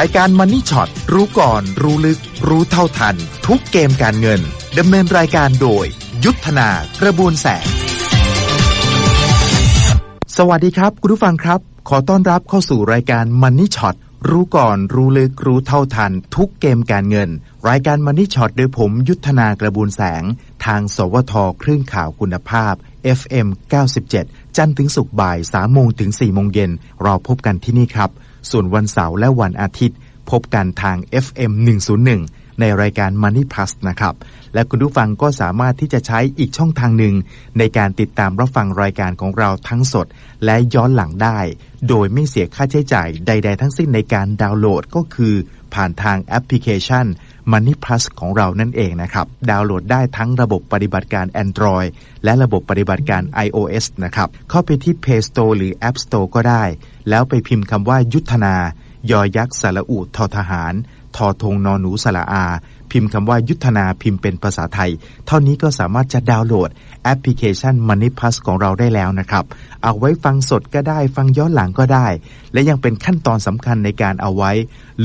ายการมันนี่ช็อตรู้ก่อนรู้ลึก รู้เท่าทัน ทุกเกมการเงินดำเนินรายการโดย ยุทธนากระบวนแสงสวัสดีครับ คุณผู้ฟังครับ ขอต้อนรับเข้าสู่รายการมันนี่ช็อตรู้ก่อนรู้ลึกรู้เท่าทัน ทุกเกมการเงิน รายการมันนี่ช็อตโดยผมยุทธนากระบวนแสง ทางสวทคลื่นข่าวคุณภาพ FM 97 จันทร์ถึงศุกร์บ่าย3โมงถึง4โมงเย็นเราพบกันที่นี่ครับ ส่วนวันเสาร์และวันอาทิตย์ พบกันทาง FM 101 ในรายการ Money Plus นะครับ และคุณผู้ฟังก็สามารถที่จะใช้อีกช่องทางหนึ่ง ในการติดตามรับฟังรายการของเราทั้งสด และย้อนหลังได้ โดยไม่เสียค่าใช้จ่ายใด ๆ ทั้งสิ้นในการดาวน์โหลดก็คือผ่านทางแอปพลิเคชัน Money Plus ของเรานั่นเองนะครับ ดาวน์โหลดได้ทั้งระบบปฏิบัติการ Android และระบบปฏิบัติการ iOS นะครับ เข้าไปที่ Play Store หรือ App Store ก็ได้ แล้วไปพิมพ์คำว่ายุทธนา ยอยักษ์สระอุทอทหาร ทอทงนอหนูสระอา พิมพ์คำว่ายุทธนาพิมพ์เป็นภาษาไทย เท่านี้ก็สามารถจะดาวน์โหลดแอปพลิเคชัน Money Plus ของเราได้แล้วนะครับ เอาไว้ฟังสดก็ได้ฟังย้อนหลังก็ได้ และยังเป็นขั้นตอนสำคัญในการเอาไว้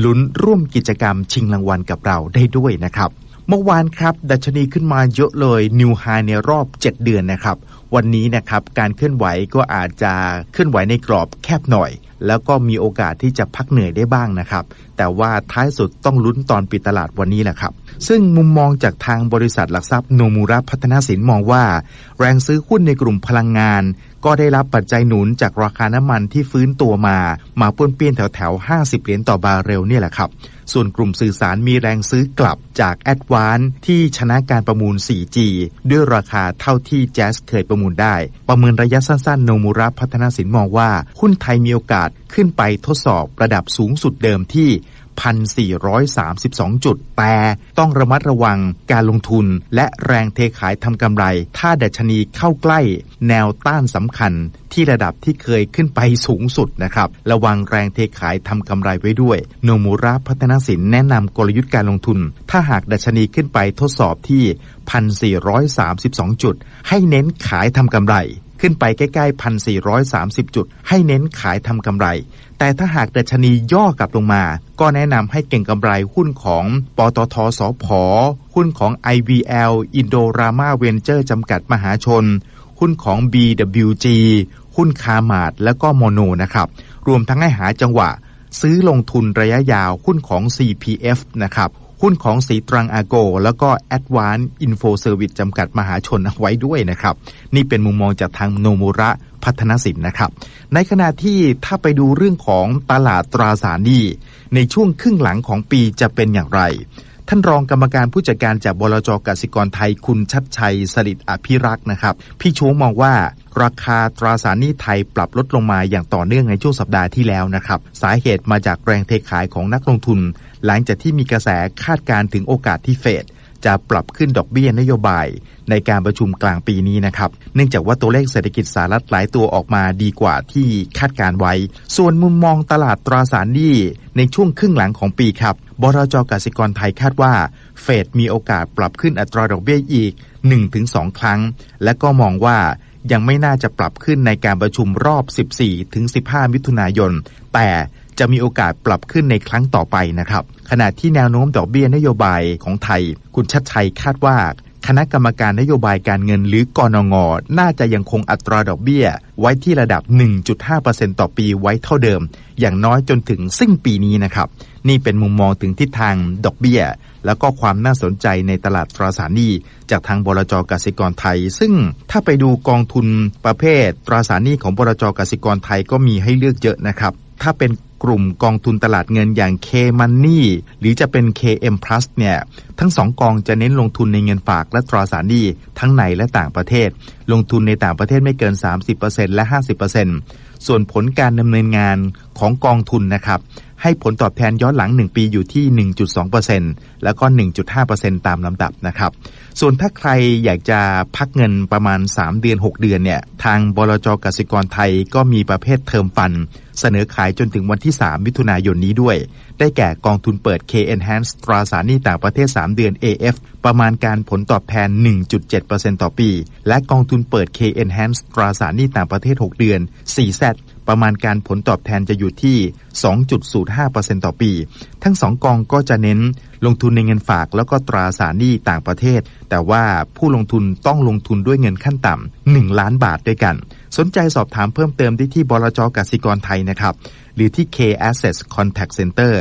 ลุ้นร่วมกิจกรรมชิงรางวัลกับเราได้ด้วยนะครับ เมื่อวานครับ ดัชนีขึ้นมาเยอะเลยนิวไฮในรอบ 7 เดือนนะครับ วันนี้นะครับการเคลื่อนไหวก็อาจจะเคลื่อนไหวในกรอบแคบหน่อย แล้วก็มีโอกาสที่จะพักเหนื่อยได้บ้างนะครับ แต่ว่าท้ายสุดต้องลุ้นตอนปิดตลาดวันนี้แหละครับ ซึ่งมุมมองจากทางบริษัทหลักทรัพย์โนมูระพัฒนาสินมองว่า แรงซื้อหุ้นในกลุ่มพลังงาน ก็ได้รับปัจจัยหนุนจากราคาน้ำมันที่ฟื้นตัวมา มาป้วนเปี้ยนแถวแถว50 เหรียญต่อบาร์เรลเนี่ยแหละครับ ส่วนกลุ่มสื่อสารมีแรงซื้อกลับจากแอดวานที่ชนะการประมูล 4G ด้วยราคาเท่าที่แจ๊สเคยประมูลได้ ประเมินระยะสั้นๆ โนมูระพัฒนาสินมองว่า หุ้นไทยมีโอกาสขึ้นไปทดสอบระดับสูงสุดเดิมที่ 1,432 จุด แต่ต้องระมัดระวังการลงทุนและแรงเทขายทำกำไร ถ้าดัชนีเข้าใกล้แนวต้านสำคัญที่ระดับที่เคยขึ้นไปสูงสุดนะครับ ระวังแรงเทขายทำกำไรไว้ด้วย โนมูระพัฒนสินแนะนำกลยุทธ์การลงทุน ถ้าหากดัชนีขึ้นไปทดสอบที่ 1,432 จุด ให้เน้นขายทำกำไร ขึ้นไปใกล้ๆ 1,430 จุด ให้เน้นขายทำกำไร แต่ถ้าหากดัชนีย่อกลับลงมา ก็แนะนำให้เก่งกำไรหุ้นของปตทสพหุ้นของ IVL อินโดรามาเวนเจอร์จำกัดมหาชน หุ้นของ BWG หุ้นคามาดและก็โมโนนะครับ รวมทั้งให้หาจังหวะ ซื้อลงทุนระยะยาวหุ้นของ CPF นะครับ หุ้นของสีตรังอาโก แล้วก็ Advanced Info Service จำกัดมหาชนไว้ด้วยนะครับ นี่เป็นมุมมองจากทางโนมุระพัฒนสินนะครับ ในขณะที่ถ้าไปดูเรื่องของตลาดตราสารหนี้ในช่วงครึ่งหลังของปีจะเป็นอย่างไร ท่านรองกรรมการผู้จัดการจากบลจกสิกรไทยคุณชัดชัยสลิดอภิรักษ์นะครับ พี่ชูมองว่า ราคาตราสารหนี้ไทยปรับลดลงมาอย่างต่อเนื่องในช่วงสัปดาห์ที่แล้วนะครับ สาเหตุมาจากแรงเทขายของนักลงทุน หลังจากที่มีกระแสคาดการ์ถึงโอกาสที่เฟดจะปรับขึ้นดอกเบี้ยนโยบาย ในการประชุมกลางปีนี้นะครับ เนื่องจากว่าตัวเลขเศรษฐกิจสหรัฐหลายตัวออกมาดีกว่าที่คาดการไว้ ส่วนมุมมองตลาดตราสารหนี้ในช่วงครึ่งหลังของปีครับ บรจกสิกรไทยคาดว่า เฟดมีโอกาสปรับขึ้นอัตราดอกเบี้ยอีก 1-2 ครั้ง และก็มองว่า ยังไม่น่าจะปรับขึ้นในการประชุมรอบ 14-15 มิถุนายน แต่จะมีโอกาสปรับขึ้นในครั้งต่อไปนะครับ ขณะที่แนวโน้มดอกเบี้ยนโยบายของไทย คุณชัดชัยคาดว่า คณะกรรมการนโยบายการเงินหรือกอนงน่าจะยังคงอัตราดอกเบี้ย ไว้ที่ระดับ 1.5%ต่อปีไว้เท่าเดิม อย่างน้อยจนถึงสิ้นปีนี้นะครับ นี่เป็นมุมมองถึงทิศทางดอกเบี้ย แล้วก็ความน่าสนใจในตลาดตราสารหนี้จากทางบลจกสิกรไทย ซึ่งถ้าไปดูกองทุนประเภท ตราสารหนี้ของบลจกสิกรไทยก็มีให้เลือกเยอะนะครับ ถ้าเป็นกลุ่มกองทุนตลาดเงินอย่าง K Money หรือจะเป็น KM Plus เนี่ยทั้งสองกองจะเน้นลงทุนในเงินฝากและตราสารหนี้ทั้งในและต่างประเทศ ลงทุนในต่างประเทศไม่เกิน 30%และ 50%ส่วนผลการดำเนินงานของกองทุนนะครับ ให้ผลตอบแทนย้อนหลัง 1 ปีอยู่ที่ 1.2%แล้วก็ 1.5%ตามลำดับนะครับ ส่วนถ้าใครอยากจะพักเงินประมาณ 3 เดือน 6 เดือนเนี่ย ทางบลจกสิกรไทยก็มีประเภทเทอมฟัน เสนอขายจนถึงวันที่ 3 มิถุนายนนี้ด้วย ได้แก่กองทุนเปิด K Enhance ตราสารหนี้ต่างประเทศ 3 เดือน AF ประมาณการผลตอบแทน 1.7%ต่อปี และกองทุนเปิด K Enhance ตราสารหนี้ต่างประเทศ 6 เดือน 4Z ประมาณการผลตอบแทนจะอยู่ที่ 2.05%ต่อปี ทั้งสองกองก็จะเน้นลงทุนในเงินฝากแล้วก็ตราสารหนี้ต่างประเทศ แต่ว่าผู้ลงทุนต้องลงทุนด้วยเงินขั้นต่ำ1ล้านบาทด้วยกัน สนใจสอบถามเพิ่มเติมได้ที่บลจกสิกรไทยนะครับ หรือที่ K Assets Contact Center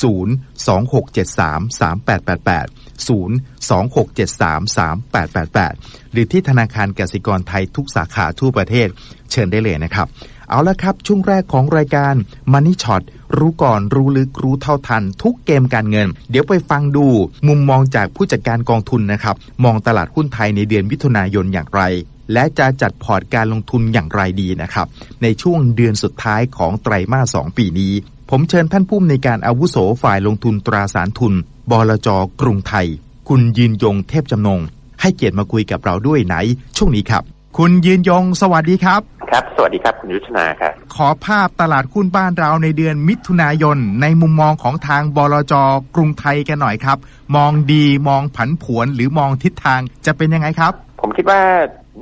026733888 026733888 หรือที่ธนาคารกสิกรไทยทุกสาขาทั่วประเทศ เชิญได้เลยนะครับ เอาละครับ ช่วงแรกของรายการ Money Shot รู้ก่อนรู้ลึกรู้เท่าทัน ทุกเกมการเงิน เดี๋ยวไปฟังดูมุมมองจากผู้จัดการกองทุนนะครับ มองตลาดหุ้นไทยในเดือนมิถุนายนอย่างไร และจะจัดพอร์ตการลงทุนอย่างไรดีนะครับ ในช่วงเดือนสุดท้ายของไตรมาส 2 ปีนี้ ผมเชิญท่านผู้อำนวยการอาวุโสฝ่ายลงทุนตราสารทุนบลจกรุงไทย คุณยืนยงเทพจำนง ให้เกียรติมาคุยกับเราด้วยไหน ช่วงนี้ครับ คุณยืนยงสวัสดีครับ ครับ สวัสดีครับคุณยุทธนาครับ ขอภาพตลาดหุ้นบ้านเราในเดือนมิถุนายน ในมุมมองของทางบลจกรุงไทยกันหน่อยครับ มองดีมองผันผวนหรือมองทิศทางจะเป็นยังไงครับ ผมคิดว่า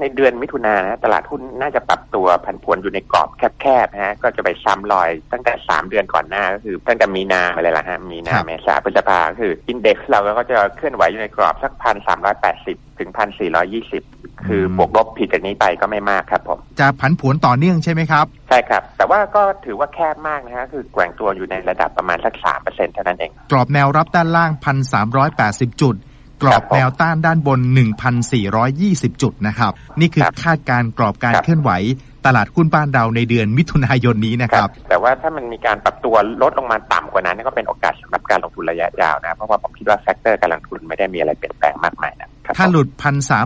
ในเดือนมิถุนายนนะตลาดหุ้นน่าจะปรับตัวผันผวนอยู่ในกรอบแคบๆนะฮะก็จะไปซ้ำรอยตั้งแต่3เดือนก่อนหน้าก็คือตั้งแต่มีนาไปเลยละฮะมีนาครับเมษาพฤษภาก็คืออินเด็กซ์เราก็จะเคลื่อนไหวอยู่ในกรอบสักพันสามร้อยแปดสิบถึงพันสี่ร้อยี่สิบคือบวกลบผิดจากนี้ไปก็ไม่มากครับผมจะผันผวนต่อเนื่องใช่ไหมครับ ใช่ครับ แต่ว่าก็ถือว่าแคบมากนะฮะคือแกว่งตัวอยู่ในระดับประมาณสักสามเปอร์เซ็นต์เท่านั้นเองกรอบแนวรับด้านล่าง1,380จุด กรอบแนวต้านด้านบน 1,420 จุดนะครับ นี่คือครับคาดการณ์กรอบการครับเคลื่อนไหว ตลาดหุ้นบ้านเราในเดือนมิถุนายนนี้นะครับ แต่ว่าถ้ามันมีการปรับตัวลดลงมาต่ำกว่านั้นก็เป็นโอกาสสำหรับการลงทุนระยะยาวนะเพราะว่าผมคิดว่าแฟกเตอร์การลงทุนไม่ได้มีอะไรเปลี่ยนแปลงมากมายนะครับถ้าหลุด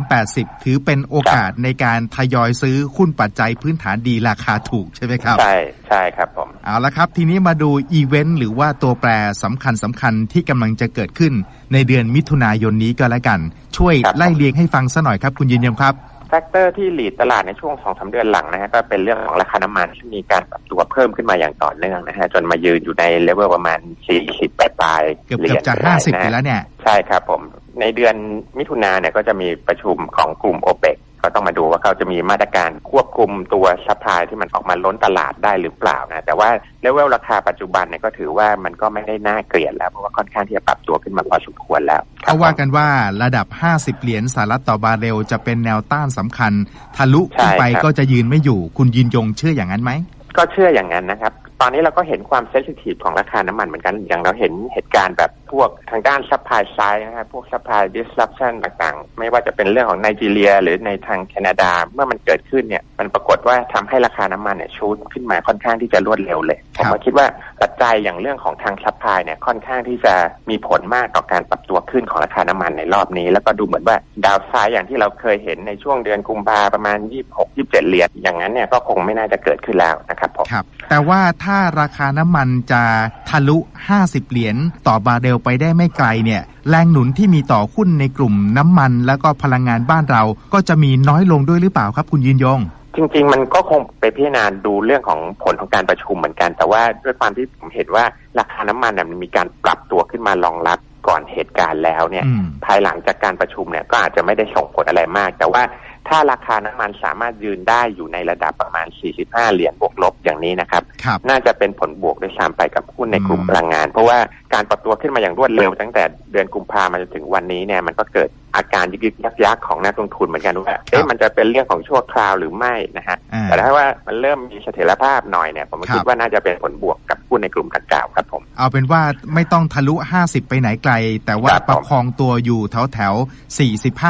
1,380ถือเป็นโอกาสในการทยอยซื้อหุ้นปัจจัยพื้นฐานดีราคาถูกใช่ไหมครับ ใช่ใช่ครับผม เอาละครับ ทีนี้มาดูอีเวนต์หรือว่าตัวแปรสำคัญสำคัญที่กำลังจะเกิดขึ้นในเดือนมิถุนายนนี้ก็แล้วกัน ช่วยครับไล่เรียงให้ฟังซะหน่อยครับคุณยืนยงครับแฟกเตอร์ที่หลีดตลาดในช่วงสองสาเดือนหลังนะฮะก็เป็นเรื่องของราคาน้ำมันที่มีการปรับตัวเพิ่มขึ้นมาอย่างต่อเนื่องนะฮะจนมายืนอยู่ในเลเวลประมาณ 40ปลายๆเกือบหรีเกืยอบญจะได้50นะไปฮะแล้วเนี่ย ใช่ครับผม ในเดือนมิถุนาเนี่ยก็จะมีประชุมของกลุ่มโอเปก ก็ต้องมาดูว่าเขาจะมีมาตรการควบคุมตัวซัพพลายที่มันออกมาล้นตลาดได้หรือเปล่านะแต่ว่าเลเวลราคาปัจจุบันเนี่ยก็ถือว่ามันก็ไม่ได้น่าเกลียดแล้วเพราะว่าค่อนข้างที่จะปรับตัวขึ้นมาพอสมควรแล้วครัเขาบว่าผมกันว่าระดับ 50 เหรียญสหรัฐต่อบาร์เรลจะเป็นแนวต้านสำคัญ ทะลุขึ้นไปใช่ครับก็จะยืนไม่อยู่ คุณยืนยงเชื่ออย่างนั้นไหมก็เชื่ออย่างนั้นนะครับ ตอนนี้เราก็เห็นความเซนซิทีฟของราคาน้ำมันเหมือนกันอย่างเราเห็นเหตุการณ์แบบพวกทางด้านซัพพลายไซด์นะครับพวกซัพพลายดิสลอปชันต่างๆ ไม่ว่าจะเป็นเรื่องของไนจีเรีย หรือในทางแคนาดาเมื่อมันเกิดขึ้นเนี่ยมันปรากฏว่าทำให้ราคาน้ำมันเนี่ยชูดขึ้นมาค่อนข้างที่จะรวดเร็วเลย ผมคิดว่า ปัจจัยอย่างเรื่องของทางซัพพลายเนี่ยค่อนข้างที่จะมีผลมากต่อการปรับตัวขึ้นของราคาน้ำมันในรอบนี้ แล้วก็ดูเหมือนว่าดาวไซด์อย่างที่เราเคยเห็นในช่วงเดือนกุมภาประมาณ 26-27 เหรียญอย่างนั้นเนี่ยก็คงไม่น่าจะเกิดขึ้นแล้วนะครับผมครับ แต่ว่าถ้าราคาน้ำมันจะทะลุ 50 เหรียญต่อบาร์เรลไปได้ไม่ไกลเนี่ยแรงหนุนที่มีต่อหุ้นในกลุ่มน้ำมัน แล้วก็พลังงานบ้านเราก็จะมีน้อยลงด้วยหรือเปล่าครับ คุณยืนยง จริง ๆ มันก็คงไปพิจารณาดูเรื่องของผลของการประชุมเหมือนกัน แต่ว่าด้วยความที่ผมเห็นว่าราคาน้ำมันน่ะมันมีการปรับตัวขึ้นมารองรับก่อนเหตุการณ์แล้วเนี่ยอืมภายหลังจากการประชุมเนี่ยก็อาจจะไม่ได้ส่งผลอะไรมาก แต่ว่าถ้าราคาน้ำมันสามารถยืนได้อยู่ในระดับประมาณ 45 เหรียญบวกลบอย่างนี้นะครับครับน่าจะเป็นผลบวกด้วยซ้ำไปกับหุ้นในกลุ่มอืมพลังงาน เพราะว่าการปรับตัวขึ้นมาอย่างรวดเร็วตั้งแต่เดือนกุมภามาจนถึงวันนี้เนี่ยมันก็เกิด อาการยึกยักยักๆของนักลงทุนเหมือนกันว่าเอ๊ะมันจะเป็นเรื่องของชั่วคราวหรือไม่นะฮะอ่าแต่ถ้าว่ามันเริ่มมีเสถียรภาพหน่อยเนี่ยผมครับคิดว่าน่าจะเป็นผลบวกกับหุ้นในกลุ่มดังกล่าวครับผมเอาเป็นว่าไม่ต้องทะลุ 50 ไปไหนไกล แต่ว่าครับผมประคองตัวอยู่แถวแถวๆ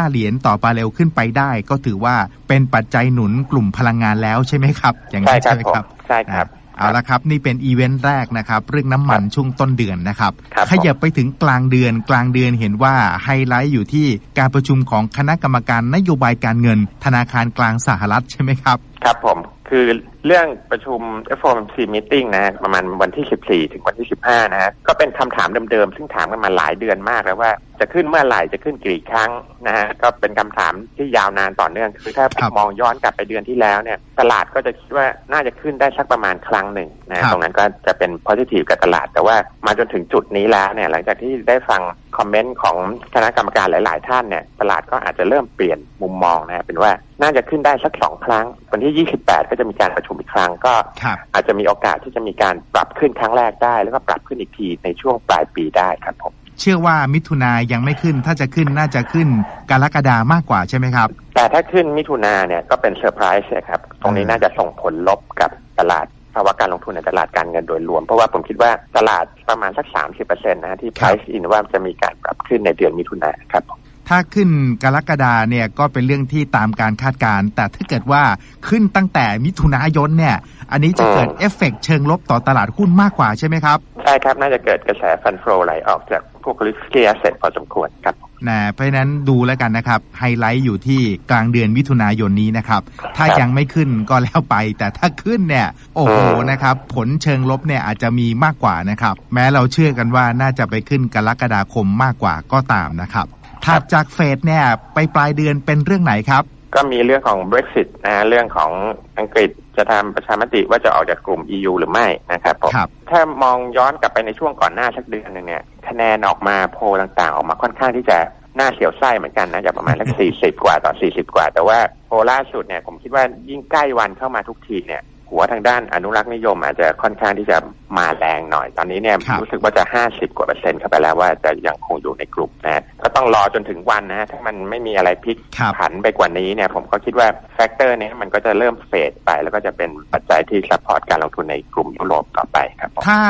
45 เหรียญต่อบาร์เรลขึ้นไปได้ ก็ถือว่าเป็นปัจจัยหนุนกลุ่มพลังงานแล้วใช่ไหมครับ อย่างใช่นั้นครัใช่บไหมผมครับใช่ครับ เอาละครับ นี่เป็นอีเวนต์แรกนะครับ เรื่องน้ำมันช่วงต้นเดือนนะครับครับ ขยับไปถึงกลางเดือนกลางเดือนเห็นว่าไฮไลท์อยู่ที่การประชุมของคณะกรรมการนโยบายการเงิน ธนาคารกลางสหรัฐใช่ไหมครับ ครับผมคือ เรื่องประชุม FOMC meeting นะฮะประมาณวันที่ 14 ถึงวันที่ 15 นะฮะก็เป็นคำถามเดิมๆ ซึ่งถามกันมาหลายเดือนมากแล้วว่าจะขึ้นเมื่อไหร่จะขึ้นกี่ครั้งนะฮะก็เป็นคำถามที่ยาวนานต่อเนื่องคือถ้าครับมองย้อนกลับไปเดือนที่แล้วเนี่ยตลาดก็จะคิดว่าน่าจะขึ้นได้สักประมาณครั้งหนึ่งนะฮะครับตรงนั้นก็จะเป็น positive กับตลาด แต่ว่ามาจนถึงจุดนี้แล้วเนี่ยหลังจากที่ได้ฟังคอมเมนต์ของคณะกรรมการหลาย ๆ ท่านเนี่ยตลาดก็อาจจะเริ่มเปลี่ยนมุมมองนะฮะเป็นว่าน่าจะขึ้นได้สักสองครั้งวันที่ 28 ก็จะมีการประชุมอีกครั้งก็ครับอาจจะมีโอกาสที่จะมีการปรับขึ้นครั้งแรกได้ แล้วก็ปรับขึ้นอีกทีในช่วงปลายปีได้ครับผมเชื่อว่ามิถุนายังไม่ขึ้นถ้าจะขึ้นน่าจะขึ้นกรกฎามากกว่าใช่ไหมครับ แต่ถ้าขึ้นมิถุนาเนี่ยก็เป็นเซอร์ไพรส์ครับ ตรงนี้อืมน่าจะส่งผลลบกับตลาดภาวะการลงทุนในตลาดการเงินโดยรวม เพราะว่าผมคิดว่าตลาดประมาณสัก 30%นะฮะที่ price in ว่าจะมีการปรับขึ้นในเดือนมิถุนาครับผม ถ้าขึ้นกรกฎาเนี่ยก็เป็นเรื่องที่ตามการคาดการณ์แต่ถ้าเกิดว่าขึ้นตั้งแต่มิถุนายนเนี่ย อันนี้จะเกิดอืมเอฟเฟกต์เชิงลบต่อตลาดหุ้นมากกว่าใช่ไหมครับ ใช่ครับ น่าจะเกิดกระแสฟันโฟไหลออกจากพวก risky asset พอสมควรครับนะเพราะฉะนั้นดูแล้วกันนะครับ ไฮไลท์อยู่ที่กลางเดือนมิถุนายนนี้นะครับ ถ้าครับยังไม่ขึ้นก็แล้วไป แต่ถ้าขึ้นเนี่ยโอ้โหอืมนะครับ ผลเชิงลบเนี่ยอาจจะมีมากกว่านะครับ แม้เราเชื่อกันว่าน่าจะไปขึ้นกรกฎาคมมากกว่าก็ตามนะครับ ถัดจากเฟดเนี่ยไปปลายเดือนเป็นเรื่องไหนครับ ก็มีเรื่องของ Brexit นะฮะเรื่องของอังกฤษจะทำประชามติว่าจะออกจากกลุ่ม EU หรือไม่นะครับผมครับถ้ามองย้อนกลับไปในช่วงก่อนหน้าสักเดือนหนึ่งเนี่ยคะแนนออกมาโพลต่างๆ ออกมาค่อนข้างที่จะน่าเสียวไส้เหมือนกันนะจากประมาณสัก40กว่าต่อ40กว่า แต่ว่าโพลล่าสุดเนี่ยผมคิดว่ายิ่งใกล้วันเข้ามาทุกทีเนี่ย หัวทางด้านอนุรักษ์นิยมอาจจะค่อนข้างที่จะมาแรงหน่อย ตอนนี้เนี่ยครับรู้สึกว่าจะ 50 กว่าเปอร์เซ็นต์เข้าไปแล้วว่าจะยังคงอยู่ในกลุ่มนะก็ต้องรอจนถึงวันนะฮะถ้ามันไม่มีอะไรพลิกครับผันไปกว่านี้เนี่ยผมก็คิดว่าแฟกเตอร์นี้มันก็จะเริ่มเฟดไป แล้วก็จะเป็นปัจจัยที่ซัพพอร์ตการลงทุนในกลุ่มยุโรปต่อไปครับผมถ้า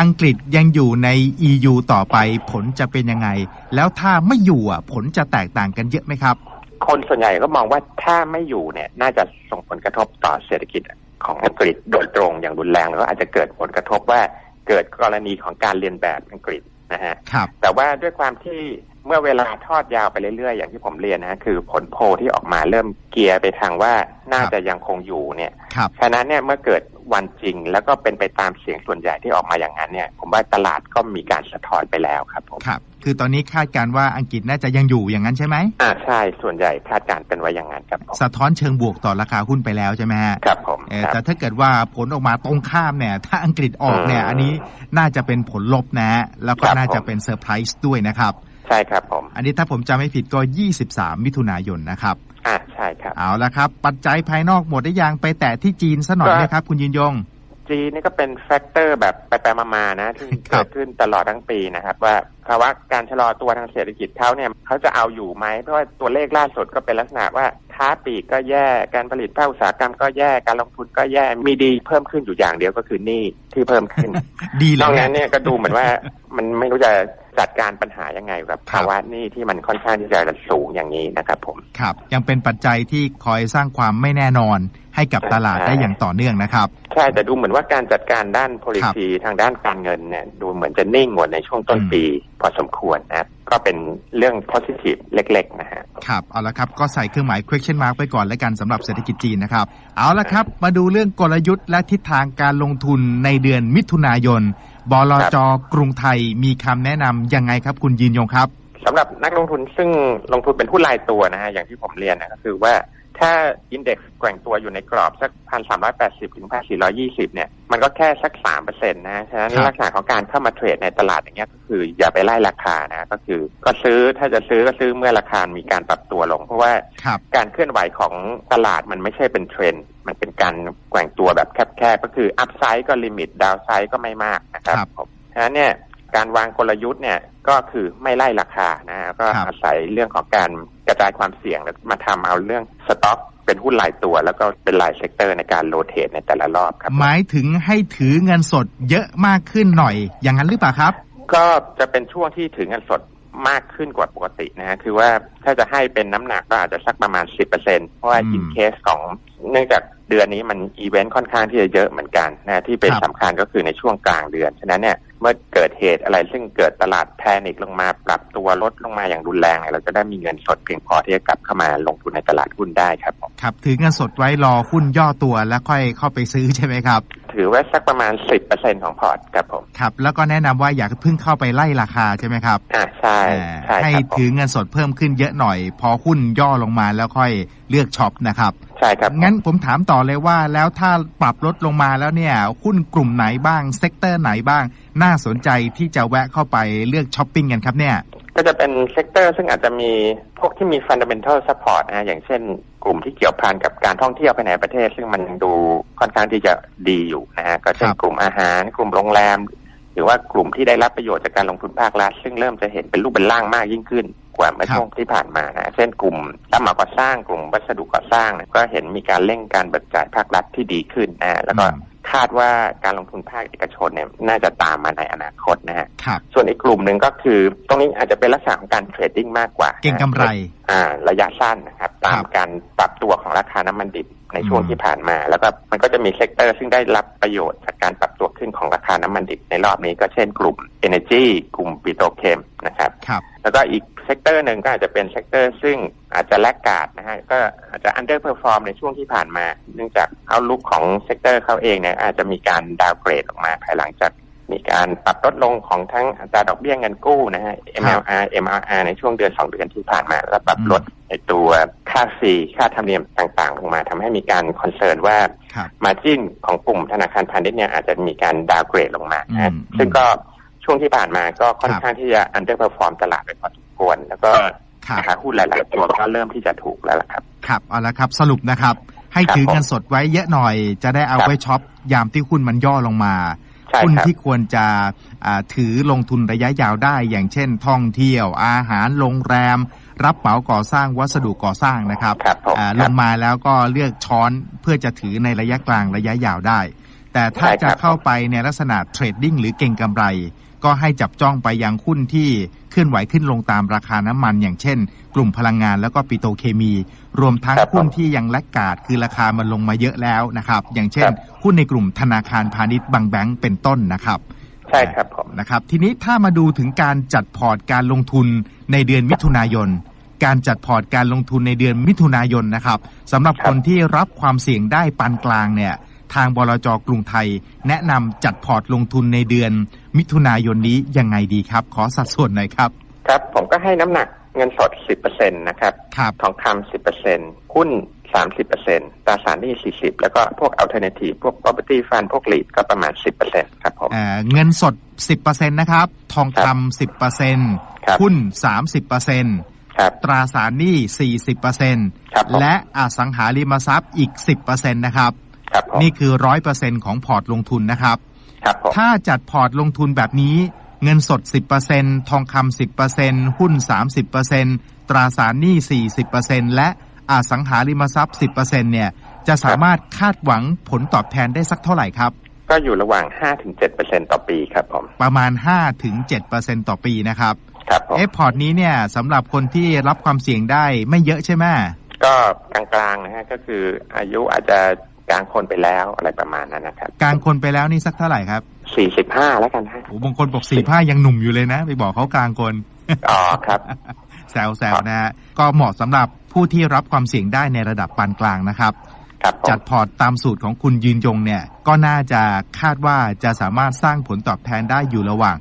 อังกฤษยังอยู่ใน EU ต่อไปผลจะเป็นยังไง แล้วถ้าไม่อยู่อะผลจะแตกต่างกันเยอะไหมครับ คนส่วนใหญ่ก็มองว่าถ้าไม่อยู่เนี่ยน่าจะส่งผลกระทบต่อเศรษฐกิจ ของอังกฤษโดยตรงอย่างรุนแรงแล้วก็อาจจะเกิดผลกระทบว่าเกิดกรณีของการเรียนแบบอังกฤษนะฮะครับแต่ว่าด้วยความที่เมื่อเวลาทอดยาวไปเรื่อยๆ อย่างที่ผมเรียนนะฮะคือผลโพลที่ออกมาเริ่มเกียร์ไปทางว่าน่าจะยังคงอยู่เนี่ยครับฉะนั้นเนี่ยเมื่อเกิด วันจริง แล้วก็เป็นไปตามเสียงส่วนใหญ่ที่ออกมาอย่างนั้นเนี่ย ผมว่าตลาดก็มีการสะท้อนไปแล้วครับผมครับ คือตอนนี้คาดการณ์ว่าอังกฤษน่าจะยังอยู่อย่างนั้นใช่ไหมอ่าใช่ส่วนใหญ่คาดการณ์กันไว้อย่างนั้นครับผมสะท้อนเชิงบวกต่อราคาหุ้นไปแล้วใช่ไหมฮะครับผมเอ่อครับแต่ถ้าเกิดว่าผลออกมาตรงข้ามเนี่ย ถ้าอังกฤษออกเนี่ยอืมอันนี้น่าจะเป็นผลลบนะฮะแล้วก็ครับน่าจะผมเป็นเซอร์ไพรส์ด้วยนะครับ ใช่ครับผม อันนี้ถ้าผมจำไม่ผิดก็ 23 มิถุนายนนะครับ อ่าใช่ครับ เอาละครับ ปัจจัยภายนอกหมดได้ยังไปแตะที่จีนซะหน่อยก็ไหมครับ คุณยินยง จีนนี่ก็เป็นแฟกเตอร์แบบไปไปๆมาๆนะ ที่ครัเกิบดขึ้นตลอดทั้งปีนะครับ ว่าภาวะการชะลอตัวทางเศรษฐกิจเขาเนี่ยเขาจะเอาอยู่ไหมเพราะว่าตัวเลขล่าสุดก็เป็นลักษณะว่าค้าปลีกก็แย่การผลิตภาคอุตสาหกรรมก็แย่การลงทุนก็แย่มีดีเพิ่มขึ้นอยู่อย่างเดียวก็คือหนี้ที่เพิ่มขึ้นดีนเลอกยนั้นนะเนี่ยก็ดูเหมือนว่ามันไม่รู้จะ จัดการปัญหายังไงกับครับภาวะหนี้ที่มันค่อนข้างที่จะสูงอย่างนี้นะครับผมครับยังเป็นปัจจัยที่คอยสร้างความไม่แน่นอนให้กับตลาดใช่ได้อย่างต่อเนื่องนะครับ ใช่แต่ดูเหมือนว่าการจัดการด้าน policy ทางด้านการเงินเนี่ยดูเหมือนจะนิ่งหมดในช่วงต้นอืมปี พอสมควรนะครับก็เป็นเรื่อง positive เล็ก ๆ นะฮะครับเอาละครับก็ใส่เครื่องหมาย question mark ไปก่อนแล้วกันสำหรับเศรษฐกิจจีนนะครับ เอาละครับ มาดูเรื่องกลยุทธ์และทิศทางการลงทุนในเดือนมิถุนายน บลจกรุงไทยมีคำแนะนำยังไงครับ คุณยืนยงครับ สำหรับนักลงทุนซึ่งลงทุนเป็นผู้รายตัวนะฮะอย่างที่ผมเรียนนะก็คือว่าถ้าอินเด็กซ์แกว่งตัวอยู่ในกรอบสักพันสามร้อยแปดสิบถึงพันสี่ร้อยี่สิบเนี่ยมันก็แค่สักสามเปอร์เซ็นต์นะฮะฉะนั้นครับลักษณะของการเข้ามาเทรดในตลาดอย่างเงี้ยก็คืออย่าไปไล่ราคานะก็คือก็ซื้อถ้าจะซื้อก็ซื้อเมื่อราคา มีการปรับตัวลง เพราะว่าครับการเคลื่อนไหวของตลาดมันไม่ใช่เป็นเทรนด์มันเป็นการแกว่งตัวแบบแคบๆก็คืออัพไซด์ก็ลิมิตดาวไซด์ก็ไม่มากนะครับครับผมฉะนั้นเนี่ย การวางกลยุทธ์เนี่ยก็คือไม่ไล่ราคานะฮะก็ครับอาศัยเรื่องของการกระจายความเสี่ยงแล้วมาทำเอาเรื่องสต็อกเป็นหุ้นรายตัว แล้วก็เป็นรายเซกเตอร์ในการโรเตทในแต่ละรอบครับ หมายถึงให้ถือเงินสดเยอะมากขึ้นหน่อย อย่างนั้นหรือเปล่าครับ ก็จะเป็นช่วงที่ถือเงินสดมากขึ้นกว่าปกตินะฮะคือว่าถ้าจะให้เป็นน้ำหนักก็อาจจะสักประมาณ 10%เพราะว่าอืมอินเคสของเนื่องจากเดือนนี้มันอีเวนต์ค่อนข้างที่จะเยอะเหมือนกันนะที่เป็นครับสำคัญก็คือในช่วงกลางเดือน ฉะนั้นเนี่ย เมื่อเกิดเหตุอะไร ซึ่งเกิดตลาดแพนิคลงมาปรับตัวลดลงมาอย่างรุนแรงเนี่ยเราจะได้มีเงินสดเพียงพอที่จะกลับเข้ามาลงทุนในตลาดหุ้นได้ครับผมครับถือเงินสดไว้รอหุ้นย่อตัวแล้วค่อยเข้าไปซื้อใช่ไหมครับ ถือว่าสักประมาณสิบเปอร์เซ็นของพอร์ตครับผมครับแล้วก็แนะนำว่าอย่าเพิ่งเข้าไปไล่ราคาใช่ไหมครับอ่าใช่อ่าใช่ให้ครับผมถือเงินสดเพิ่มขึ้นเยอะหน่อย พอหุ้นย่อลงมาแล้วค่อยเลือกช็อปนะครับ ใช่ครับผมงั้นผมถามต่อเลยว่า แล้วถ้าปรับลดลงมาแล้วเนี่ย หุ้นกลุ่มไหนบ้าง เซกเตอร์ไหนบ้าง น่าสนใจที่จะแวะเข้าไปเลือกช้อปปิ้งกันครับเนี่ย ก็จะเป็นเซกเตอร์ซึ่งอาจจะมีพวกที่มี fundamental support นะฮะอย่างเช่น กลุ่มที่เกี่ยวพันกับการท่องเที่ยวภายในประเทศ ซึ่งมันดูค่อนข้างที่จะดีอยู่นะฮะ ก็เช่นครับกลุ่มอาหาร กลุ่มโรงแรม หรือว่ากลุ่มที่ได้รับประโยชน์จากการลงทุนภาครัฐซึ่งเริ่มจะเห็นเป็นรูปเป็นร่างมากยิ่งขึ้น กว่าเมื่อครับช่วงที่ผ่านมานะเช่นกลุ่มรับเหมาก่อสร้างกลุ่มวัสดุก่อสร้างเนี่ยก็เห็นมีการเร่งการเบิกจ่ายภาครัฐที่ดีขึ้นนะฮะแล้วก็อืมคาดว่าการลงทุนภาคเอกชนเนี่ยน่าจะตามมาในอนาคตนะฮะครับส่วนอีกกลุ่มหนึ่งก็คือ ตรงนี้อาจจะเป็นลักษณะของการเทรดดิ้งมากกว่า เก่งกำไร อ่า ระยะสั้นนะครับ ตามครับการปรับตัวของราคาน้ำมันดิบในช่วงอืมที่ผ่านมา แล้วก็มันก็จะมีเซกเตอร์ซึ่งได้รับประโยชน์จากการปรับตัวขึ้นของราคาน้ำมันดิบในรอบนี้ก็เช่นกลุ่ม Energy กลุ่มปิโตรเคมนะครับครับ แล้วก็อีกเซกเตอร์หนึ่งก็อาจจะเป็นเซกเตอร์ซึ่งอาจจะแลกขาดนะฮะก็อาจจะ underperform ในช่วงที่ผ่านมา เนื่องจากเอาลุกของเซกเตอร์เขาเองเนี่ยอาจจะมีการดาวเกรดออกมาภายหลังจากมีการปรับลดลงของทั้งอัตราดอกเบี้ยเงินกู้นะฮะ MLR MRR ในช่วงเดือนสองเดือนที่ผ่านมา แล้วปรับลดในตัวค่าฟรีค่าธรรมเนียมต่างๆลงมาทำให้มีการคอนเซิร์นว่าครับมาจิ้นของกลุ่มธนาคารพาณิชย์เนี่ยอาจจะมีการดาวเกรดลงมานะฮะอืมซึ่งก็ ช่วงที่ผ่านมาก็ค่อนครับข้างที่จะ underperform ตลาดไปพอสมควร แล้วก็ครับราคาหุ้นหลาย ๆ ตัวก็เริ่มที่จะถูกแล้วล่ะครับ ครับเอาละครับ สรุปนะครับ ให้ครับถือผมเงินสดไว้เยอะหน่อย จะได้เอาครับไว้ช็อปยามที่หุ้นมันย่อลงมาใช่หุ้นครับที่ควรจะอ่าถือลงทุนระยะยาวได้ อย่างเช่น ท่องเที่ยว อาหารโรงแรม รับเหมาก่อสร้างวัสดุก่อสร้างนะครับครับผมอ่าคลรับงมาแล้วก็เลือกช้อนเพื่อจะถือในระยะกลางระยะยาวได้ แต่ถ้าใช่ครัจะบเข้าไปในลักษณะเทรดดิ้งหรือเก่งกำไร ก็ให้จับจ้องไปยังหุ้นที่เคลื่อนไหวขึ้นลงตามราคาน้ำมัน อย่างเช่น กลุ่มพลังงานแล้วก็ปิโตรเคมี รวมทั้งครับผมหุ้นที่ยังแลกกาดคือราคามันลงมาเยอะแล้วนะครับ อย่างเช่นครับหุ้นในกลุ่มธนาคารพาณิชย์บางแบงก์เป็นต้นนะครับใช่ครับผมนะครับ ทีนี้ถ้ามาดูถึงการจัดพอร์ตการลงทุนในเดือนมิถุนายน การจัดพอร์ตการลงทุนในเดือนมิถุนายนนะครับสำหรับครับคนที่รับความเสี่ยงได้ปานกลางเนี่ยทางบลจกรุงไทย แนะนำจัดพอร์ตลงทุนในเดือน มิถุนายนนี้ยังไงดีครับ ขอสัดส่วนหน่อยครับ ครับ ผมก็ให้น้ำหนักเงินสด 10%นะครับ ครับทองคำ 10%หุ้น 30%ตราสารหนี้ 40 แล้วก็พวก alternative พวก property fund พวก REIT ก็ประมาณ 10%ครับผมเอ่อเงินสด 10%นะครับ ทองคำครับ10%หุ้น 30%ครับตราสารหนี้ 40%ครับผมและอสังหาริมทรัพย์อีก 10%นะครับครับผมนี่คือ 100%ของพอร์ตลงทุนนะครับ ครับผมถ้าจัดพอร์ตลงทุนแบบนี้ เงินสด 10%ทองคำ10%หุ้น 30%ตราสารหนี้ 40%และอสังหาริมทรัพย์ 10%เนี่ย จะสามารถคาดหวังผลตอบแทนได้สักเท่าไหร่ครับ ก็อยู่ระหว่าง 5-7%ต่อปีครับผม ประมาณ 5-7%ต่อปีนะครับครับผมเอะพอร์ตนี้เนี่ยสำหรับคนที่รับความเสี่ยงได้ไม่เยอะใช่ไหมก็กลางๆนะฮะก็คืออายุอาจจะ กลางคนไปแล้วอะไรประมาณนั้นนะครับ กลางคนไปแล้วนี่สักเท่าไหร่ครับ45แล้วกันฮะโอ้บางคนบอกสี่ผ้ายังหนุ่มอยู่เลยนะ ไปบอกเขากลางคนอ๋อครับแซวแซวๆนะฮะก็เหมาะสำหรับผู้ที่รับความเสี่ยงได้ในระดับปานกลางนะครับครับผมจัดพอร์ตตามสูตรของคุณยืนยงเนี่ย ก็น่าจะคาดว่าจะสามารถสร้างผลตอบแทนได้อยู่ระหว่าง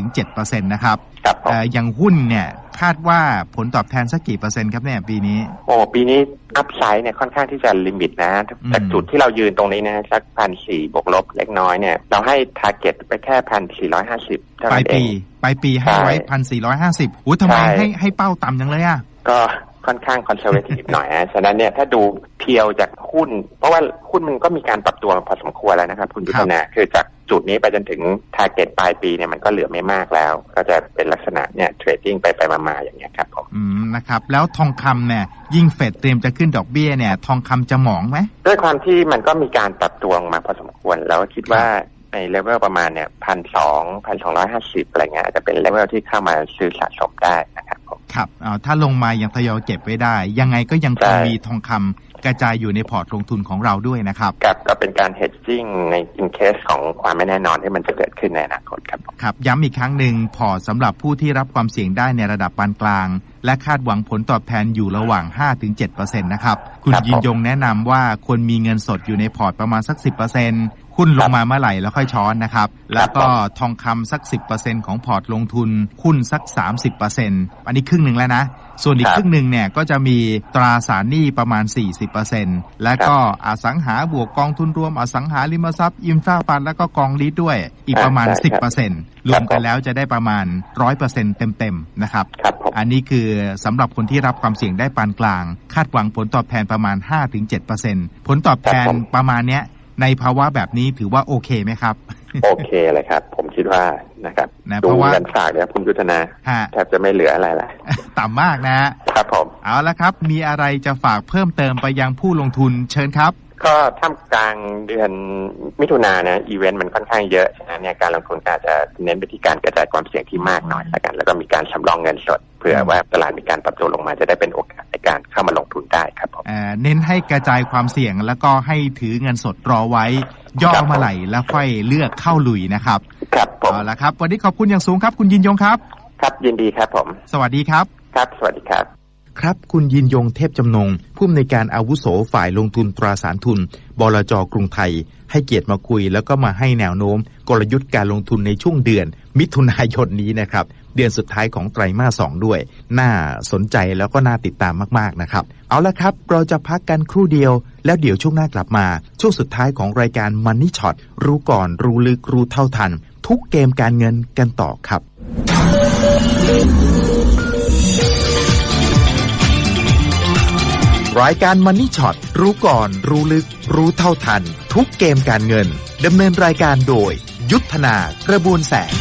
5-7%นะครับ ครับผม เอ่ออย่างหุ้นเนี่ยคาดว่าผลตอบแทนสักกี่เปอร์เซ็นต์ครับเนี่ยปีนี้ โอ้ปีนี้อัพไซด์เนี่ยค่อนข้างที่จะลิมิตนะอืม จากจุดที่เรายืนตรงนี้นะสักพันสี่บวกลบเล็กน้อยเนี่ย เราให้ทาร์เก็ตไปแค่พันสี่ร้อยห้าสิบเท่าปลานั้ยนเอปีง ปลายปีให้ไว้ใช่พันสี่ร้อยห้าสิบอุ้ยทำไมใช่ ให้ให้เป้าต่ำจังเลยอะ ก็ค่อนข้างคอนเซอร์เวทีฟ หน่อยนะฉะนั้นเนี่ยถ้าดูเพียวจากหุ้น เพราะว่าหุ้นมันก็มีการปรับตัวพอสมควรแล้วนะครับ คุณยุทธนาคือจาก จุดนี้ไปจนถึงทาร์เก็ตปลายปีเนี่ยมันก็เหลือไม่มากแล้ว ก็จะเป็นลักษณะเนี่ยเทรดดิ้งไปไปมาๆอย่างเงี้ยครับผมอืมนะครับ แล้วทองคำเนี่ยยิ่งเฟดเตรียมจะขึ้นดอกเบี้ยเนี่ย ทองคำจะหมองไหมด้วยความที่มันก็มีการปรับตัวลงมาพอสมควร แล้วก็คิดว่าในเลเวลประมาณเนี่ยพันสองพันสองร้อยห้าสิบอะไรเงี้ยอาจจะเป็นเลเวลที่เข้ามาซื้อสะสมได้นะครับผมครับเอาถ้าลงมายังทยอยเก็บไว้ได้ ยังไงก็ยังคงใช่มีทองคำ กระจายอยู่ในพอร์ตลงทุนของเราด้วยนะครับกับก็เป็นการ hedging ใน in case ของความไม่แน่นอนที่มันจะเกิดขึ้นในอนาคตครับผมครับย้ำอีกครั้งหนึ่งพอร์ตสำหรับผู้ที่รับความเสี่ยงได้ในระดับปานกลาง และคาดหวังผลตอบแทนอยู่ระหว่าง 5-7%นะครับ คุณครับผมยินยงแนะนำว่าควรมีเงินสดอยู่ในพอร์ตประมาณสัก 10% หุ้นลงมาเมื่อไหร่แล้วค่อยช้อนนะครับ แล้วก็ทองคำสัก 10%ของพอร์ตลงทุนหุ้นสัก 30%อันนี้ครึ่งหนึ่งแล้วนะ ส่วนอีกครับครึ่งหนึ่งเนี่ยก็จะมีตราสารหนี้ประมาณ 40%และก็อสังหาบวกกองทุนรวม อสังหาริมทรัพย์อินฟราฟันแล้วก็กองลีดด้วยอีกประมาณอ่าใช่ครับ10%รวมกันแล้วจะได้ประมาณ 100%เต็มๆนะครับครับผมอันนี้คือสำหรับคนที่รับความเสี่ยงได้ปานกลาง คาดหวังผลตอบแทนประมาณ 5-7%ผลตอบแทนครับผมประมาณเนี้ย ในภาวะแบบนี้ถือว่าโอเคไหมครับ โอเคเลยครับ ผมคิดว่านะครับนะดูเพราะว่าเงินฝากเนี่ยคุณยุทธนาฮะแทบจะไม่เหลืออะไรละต่ำมากนะฮะครับผมเอาละครับ มีอะไรจะฝากเพิ่มเติมไปยังผู้ลงทุนเชิญครับ ก็ท่ามกลางเดือนมิถุนายนนะอีเวนต์มันค่อนข้างเยอะฉะนั้นเนี่ยการลงทุนอาจจะเน้นไปที่การกระจายความเสี่ยงที่มากหน่อยละกัน แล้วก็มีการสำรองเงินสดเผื่อว่าตลาดมีการปรับตัวลงมาจะได้เป็นโอกาสในการเข้ามาลงทุนได้ครับผมเอ่อเน้นให้กระจายความเสี่ยงแล้วก็ให้ถือเงินสดรอไว้ ย่อครับผมมาไหลแล้วค่อยเลือกเข้าลุยนะครับ ครับผมเอาละครับ วันนี้ขอบคุณอย่างสูงครับ คุณยินยงครับ ครับยินดีครับผม สวัสดีครับ ครับ สวัสดีครับ ครับ คุณยินยงเทพจำนง ผู้อำนวยการอาวุโสฝ่ายลงทุนตราสารทุน บลจกรุงไทย ให้เกียรติมาคุย แล้วก็มาให้แนวโน้ม กลยุทธ์การลงทุนในช่วงเดือน มิถุนายนนี้นะครับ เดือนสุดท้ายของไตรมาสสองด้วย น่าสนใจแล้วก็น่าติดตามมากๆนะครับ เอาละครับ เราจะพักกันครู่เดียว แล้วเดี๋ยวช่วงหน้ากลับมา ช่วงสุดท้ายของรายการ Money Shot รู้ก่อนรู้ลึกรู้เท่าทัน ทุกเกมการเงินกันต่อครับ รายการมันนี่ช็อตรู้ก่อน รู้ลึก รู้เท่าทัน ทุกเกมการเงินดำเนินรายการโดย ยุทธนากระบวนแสง